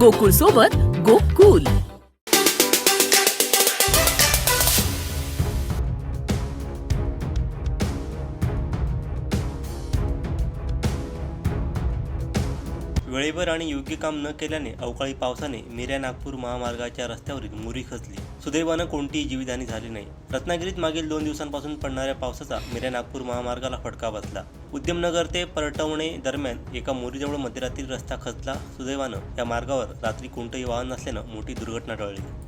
गोकुळ सोबत गोकुल. वेळेवर आणि योग्य काम न केल्याने अवकाळी पावसाने मिऱ्या नागपूर महामार्गाच्या रस्त्यावरील मुरी खचली. सुदैवानं कोणतीही जीवितहानी झाली नाही. रत्नागिरीत मागील दोन दिवसांपासून पडणाऱ्या पावसाचा मिऱ्या नागपूर महामार्गाला फटका बसला. उद्यमनगर ते परटवणे दरम्यान एका मोरीजवळ मध्यरात्री रस्ता खचला. सुदैवानं या मार्गावर रात्री कोणतंही वाहन नसल्यानं मोठी दुर्घटना टळली.